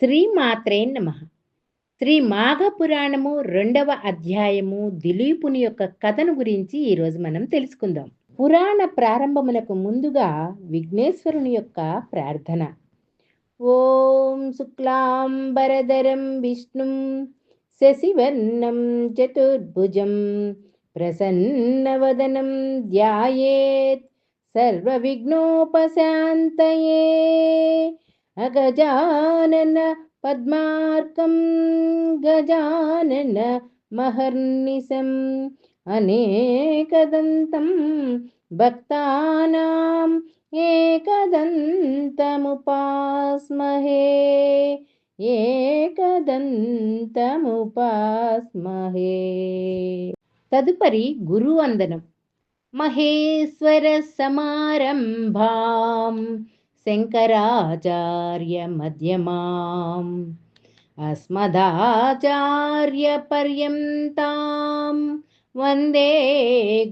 శ్రీమాత్రే నమ. శ్రీ మాఘ పురాణము రెండవ అధ్యాయము దిలీపుని యొక్క కథను గురించి ఈరోజు మనం తెలుసుకుందాం. పురాణ ప్రారంభమునకు ముందుగా విఘ్నేశ్వరుని యొక్క ప్రార్థన. ఓం శుక్లాంబరధరం విష్ణుం శశివర్ణం చతుర్భుజం ప్రసన్నవదనం ధ్యాయేత్ సర్వ విఘ్నోపశాంతయే अगजानन पद्मार्कं गजानन महर्निशम् अनेकदन्तं भक्तानाम् एकदन्तमुपास्महे। एकदन्तमुपास्महे। तदुपरि गुरुवन्दनं। महेश्वरसमारम्भाम् शङ्कराचार्यमध्यमाम् अस्मदाचार्यपर्यन्तां वंदे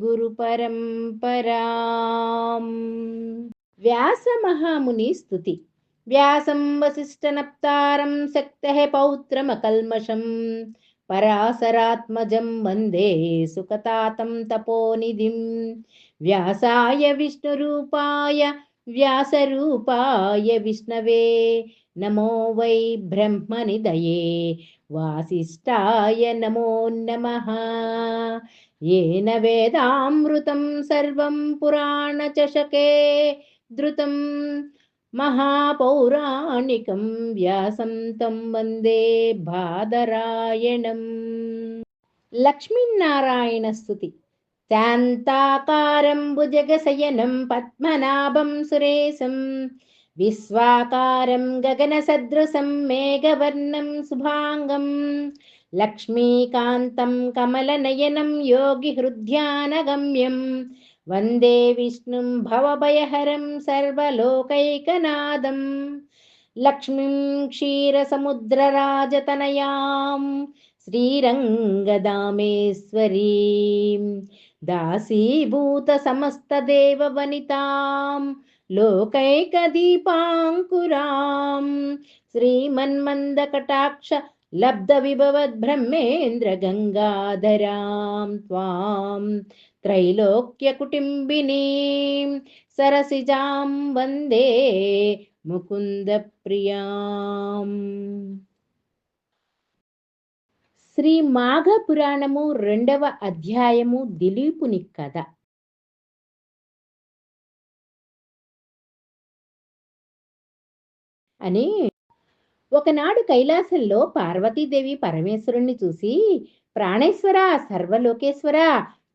गुरुपरम्पराम्। व्यासमहामुनिस्तुति व्यासं वसिष्ठनप्तारं शक्तेः पौत्रमकल्मषं परासरात्मजं वंदे सुकतातं तपोनिधिं व्यासाय विष्णुरूपाय व्यासरूपाय विष्णवे नमो वै ब्रह्मनिदये वासिष्ठाय नमो नमः येन वेदामृतं सर्वं पुराणचषके धृतं महापौराणिकं व्यासं तं वन्दे बादरायणम् लक्ष्मीनारायणस्तुति శాంతాకారం భుజగశయనం పద్మనాభం సురేశం. విశ్వాకారం గగనసదృశం మేఘవర్ణం శుభాంగం. లక్ష్మీకాంతం కమలనయనం యోగి హృద్యానగమ్యం. వందే విష్ణుం భవభయహరం సర్వలోకైకనాదం. లక్ష్మీం క్షీరసముద్రరాజతనయాం. శ్రీరంగదామేశ్వరీం దాసీభూత సమస్త దేవ వనితాం లోకైక దీపాంకురాం శ్రీమన్మంద కటాక్ష లబ్ధ విభవద్ బ్రహ్మేంద్ర గంగాధరాం త్వాం త్రైలోక్య కుటుంబినీం సరసిజాం వందే ముకుంద ప్రియాం శ్రీ మాఘ పురాణము రెండవ అధ్యాయము దిలీపుని కథ. అని ఒకనాడు కైలాసంలో పార్వతీదేవి పరమేశ్వరుణ్ణి చూసి ప్రాణేశ్వర సర్వలోకేశ్వర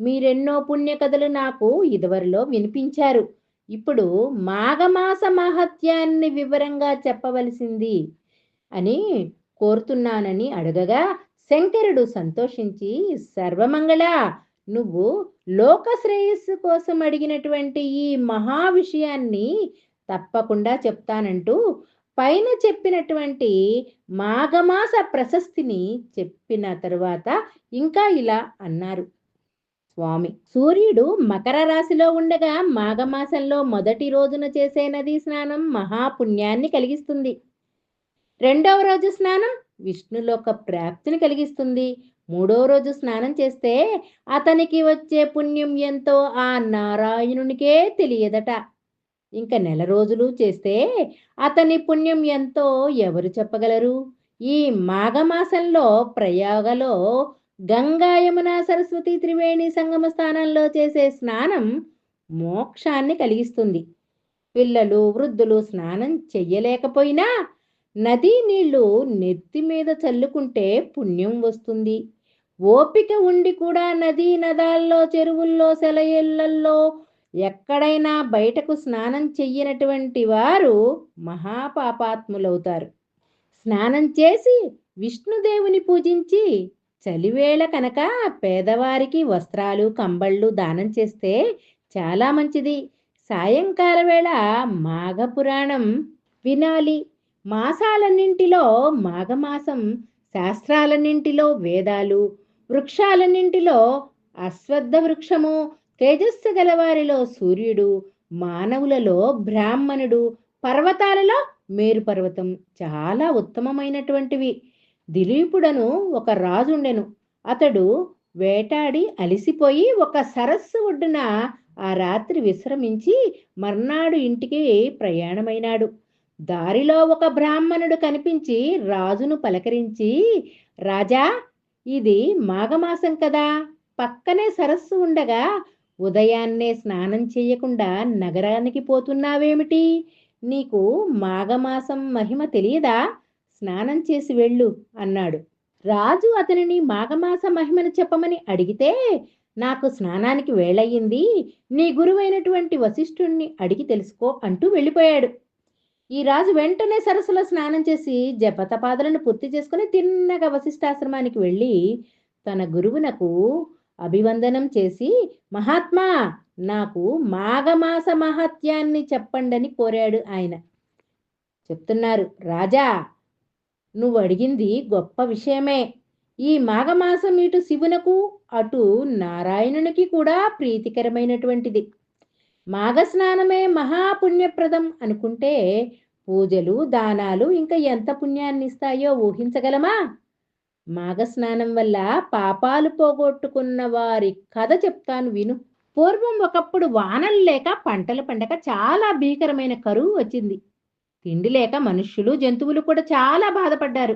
మీరెన్నో పుణ్య కథలు నాకు ఇదివరలో వినిపించారు. ఇప్పుడు మాఘమాస మహత్యాన్ని వివరంగా చెప్పవలసింది అని కోరుతున్నానని అడగగా శంకరుడు సంతోషించి సర్వమంగళ నువ్వు లోక శ్రేయస్సు కోసం అడిగినటువంటి ఈ మహా విషయాన్ని తప్పకుండా చెప్తానంటూ పైన చెప్పినటువంటి మాఘమాస ప్రశస్తిని చెప్పిన తరువాత ఇంకా ఇలా అన్నారు. స్వామి సూర్యుడు మకర రాశిలో ఉండగా మాఘమాసంలో మొదటి రోజున చేసే నదీ స్నానం మహాపుణ్యాన్ని కలిగిస్తుంది. రెండవ రోజు స్నానం విష్ణులోక ప్రాప్తిని కలిగిస్తుంది. మూడవ రోజు స్నానం చేస్తే అతనికి వచ్చే పుణ్యం ఎంతో ఆ నారాయణునికే తెలియదట. ఇంకా నెల రోజులు చేస్తే అతని పుణ్యం ఎంతో ఎవరు చెప్పగలరు? ఈ మాఘమాసంలో ప్రయాగలో గంగా యమున సరస్వతి త్రివేణి సంగమ స్థానంలో చేసే స్నానం మోక్షాన్ని కలిగిస్తుంది. పిల్లలు వృద్ధులు స్నానం చెయ్యలేకపోయినా నదీ నీళ్ళు నెత్తి మీద చల్లుకుంటే పుణ్యం వస్తుంది. ఓపిక ఉండి కూడా నదీ నదాల్లో చెరువుల్లో సెలయేళ్ళల్లో ఎక్కడైనా బయటకు స్నానం చెయ్యనటువంటి వారు మహాపాపాత్ములవుతారు. స్నానం చేసి విష్ణుదేవుని పూజించి చలివేళ కనుక పేదవారికి వస్త్రాలు కంబళ్ళు దానం చేస్తే చాలా మంచిది. సాయంకాల వేళ మాఘపురాణం వినాలి. మాసాలన్నింటిలో మాఘమాసం శాస్త్రాలన్నింటిలో వేదాలు వృక్షాలన్నింటిలో అశ్వద్ధ వృక్షము తేజస్సు గలవారిలో సూర్యుడు మానవులలో బ్రాహ్మణుడు పర్వతాలలో మేరు పర్వతం చాలా ఉత్తమమైనటువంటివి. దిలీపుడను ఒక రాజుండెను. అతడు వేటాడి అలిసిపోయి ఒక సరస్సు ఒడ్డున ఆ రాత్రి విశ్రమించి మర్నాడు ఇంటికి ప్రయాణమైనాడు. దారిలో ఒక బ్రాహ్మణుడు కనిపించి రాజును పలకరించి రాజా ఇది మాఘమాసం కదా. పక్కనే సరస్సు ఉండగా ఉదయాన్నే స్నానం చేయకుండా నగరానికి పోతున్నావేమిటి? నీకు మాఘమాసం మహిమ తెలియదా? స్నానం చేసి వెళ్ళు అన్నాడు. రాజు అతనిని మాఘమాస మహిమను చెప్పమని అడిగితే నాకు స్నానానికి వేళయ్యింది. నీ గురువైనటువంటి వశిష్ఠుణ్ణి అడిగి తెలుసుకో అంటూ వెళ్ళిపోయాడు. ఈ రాజు వెంటనే సరస్సులో స్నానం చేసి జపతపాదలను పూర్తి చేసుకుని తిన్నగా వశిష్ఠాశ్రమానికి వెళ్ళి తన గురువునకు అభివందనం చేసి మహాత్మా నాకు మాఘమాస మహత్యాన్ని చెప్పండని కోరాడు ఆయన. చెప్తున్నారు రాజా నువ్వు అడిగింది గొప్ప విషయమే. ఈ మాఘమాసం ఇటు శివునకు అటు నారాయణునికి కూడా ప్రీతికరమైనటువంటిది. మాఘస్నానమే మహాపుణ్యప్రదం అనుకుంటే పూజలు దానాలు ఇంకా ఎంత పుణ్యాన్ని ఇస్తాయో ఊహించగలమా? మాఘస్నానం వల్ల పాపాలు పోగొట్టుకున్న వారి కథ చెప్తాను విను. పూర్వం ఒకప్పుడు వానలు లేక పంటలు పండక చాలా భీకరమైన కరువు వచ్చింది. తిండి లేక మనుష్యులు జంతువులు కూడా చాలా బాధపడ్డారు.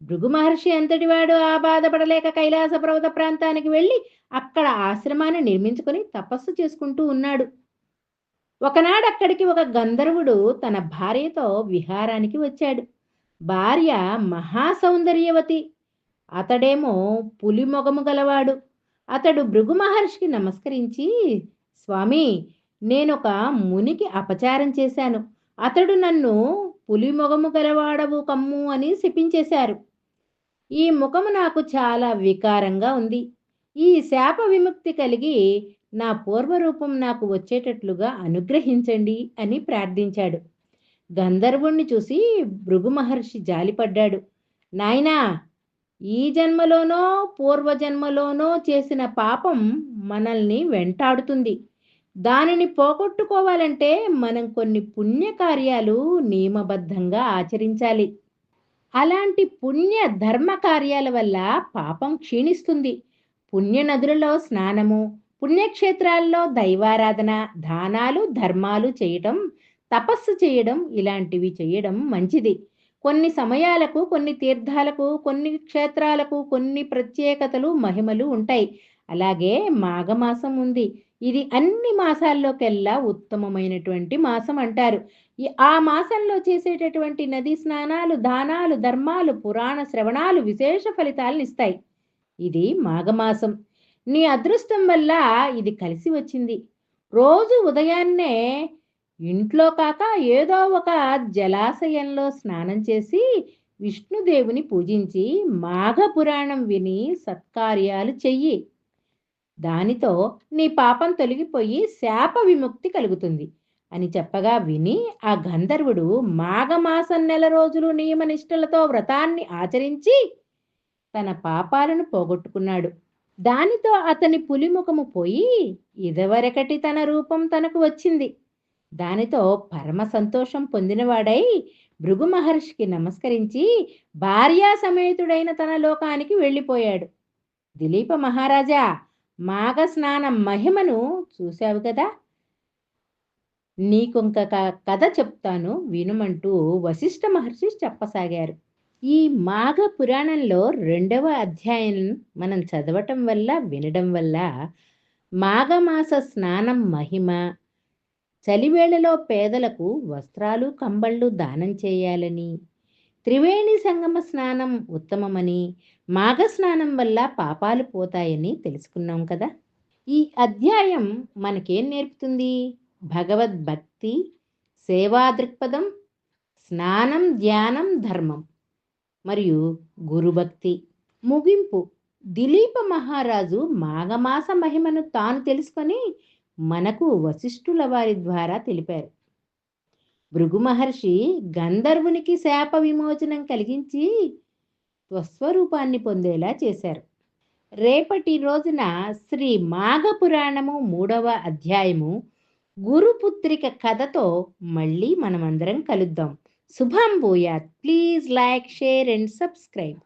భృగు మహర్షి అంతటివాడు ఆ బాధపడలేక కైలాస పర్వత ప్రాంతానికి వెళ్ళి అక్కడ ఆశ్రమాన్ని నిర్మించుకొని తపస్సు చేసుకుంటూ ఉన్నాడు. ఒకనాడు అక్కడికి ఒక గంధర్వుడు తన భార్యతో విహారానికి వచ్చాడు. భార్య మహాసౌందర్యవతి. అతడేమో పులి మొగము గలవాడు. అతడు భృగు మహర్షికి నమస్కరించి స్వామి నేనొక మునికి అపచారం చేశాను. అతడు నన్ను పులి మొగము గలవాడవు కమ్ము అని శపించేశారు. ఈ ముఖము నాకు చాలా వికారంగా ఉంది. ఈ శాప విముక్తి కలిగి నా పూర్వరూపం నాకు వచ్చేటట్లుగా అనుగ్రహించండి అని ప్రార్థించాడు. గంధర్వుణ్ణి చూసి భృగు మహర్షి జాలిపడ్డాడు. నాయనా ఈ జన్మలోనో పూర్వజన్మలోనో చేసిన పాపం మనల్ని వెంటాడుతుంది. దానిని పోగొట్టుకోవాలంటే మనం కొన్ని పుణ్యకార్యాలు నియమబద్ధంగా ఆచరించాలి. అలాంటి పుణ్య ధర్మ కార్యాల వల్ల పాపం క్షీణిస్తుంది. పుణ్య నదులలో స్నానము పుణ్యక్షేత్రాల్లో దైవారాధన దానాలు ధర్మాలు చేయటం తపస్సు చేయడం ఇలాంటివి చేయడం మంచిది. కొన్ని సమయాలకు కొన్ని తీర్థాలకు కొన్ని క్షేత్రాలకు కొన్ని ప్రత్యేకతలు మహిమలు ఉంటాయి. అలాగే మాఘమాసం ఉంది. ఇది అన్ని మాసాల్లోకెల్లా ఉత్తమమైనటువంటి మాసం అంటారు. ఈ ఆ మాసంలో చేసేటటువంటి నదీ స్నానాలు దానాలు ధర్మాలు పురాణ శ్రవణాలు విశేష ఫలితాలను ఇస్తాయి. ఇది మాఘమాసం. నీ అదృష్టం వల్ల ఇది కలిసి వచ్చింది. రోజు ఉదయాన్నే ఇంట్లో కాక ఏదో ఒక జలాశయంలో స్నానం చేసి విష్ణుదేవుని పూజించి మాఘ పురాణం విని సత్కార్యాలు చెయ్యి. దానితో నీ పాపం తొలగిపోయి శాప విముక్తి కలుగుతుంది అని చెప్పగా విని ఆ గంధర్వుడు మాఘమాసం నెల రోజులు నియమనిష్టలతో వ్రతాన్ని ఆచరించి తన పాపాలను పోగొట్టుకున్నాడు. దానితో అతని పులిముఖము పోయి ఇదివరకటి తన రూపం తనకు వచ్చింది. దానితో పరమ సంతోషం పొందినవాడై భృగు మహర్షికి నమస్కరించి భార్యా సమేతుడైన తన లోకానికి వెళ్ళిపోయాడు. దిలీప మహారాజా మాఘ స్నాన మహిమను చూశావు కదా? నీకొంక క- కథ చెప్తాను వినుమంటూ వశిష్ఠ మహర్షి చెప్పసాగారు. ఈ మాఘ పురాణంలో రెండవ అధ్యాయం మనం చదవటం వల్ల వినడం వల్ల మాఘమాస స్నానం మహిమ చలివేళలో పేదలకు వస్త్రాలు కంబళ్ళు దానం చేయాలని త్రివేణి సంగమ స్నానం ఉత్తమమని మాఘ స్నానం వల్ల పాపాలు పోతాయని తెలుసుకున్నాం కదా. ఈ అధ్యాయం మనకేం నేర్పుతుంది? భగవద్భక్తి సేవా దృక్పథం స్నానం ధ్యానం ధర్మం. మరియు గురుభక్తి. ముగింపు. దిలీప మహారాజు మాఘమాస మహిమను తాను తెలుసుకొని మనకు వశిష్ఠుల వారి ద్వారా తెలిపారు. భృగు మహర్షి గంధర్వునికి శాప విమోచనం కలిగించి స్వస్వరూపాన్ని పొందేలా చేశారు. రేపటి రోజున శ్రీ మాఘ పురాణము మూడవ అధ్యాయము గురుపుత్రిక కథతో మళ్ళీ మనమందరం కలుద్దాం. Subham Buyat. Please like, share and subscribe.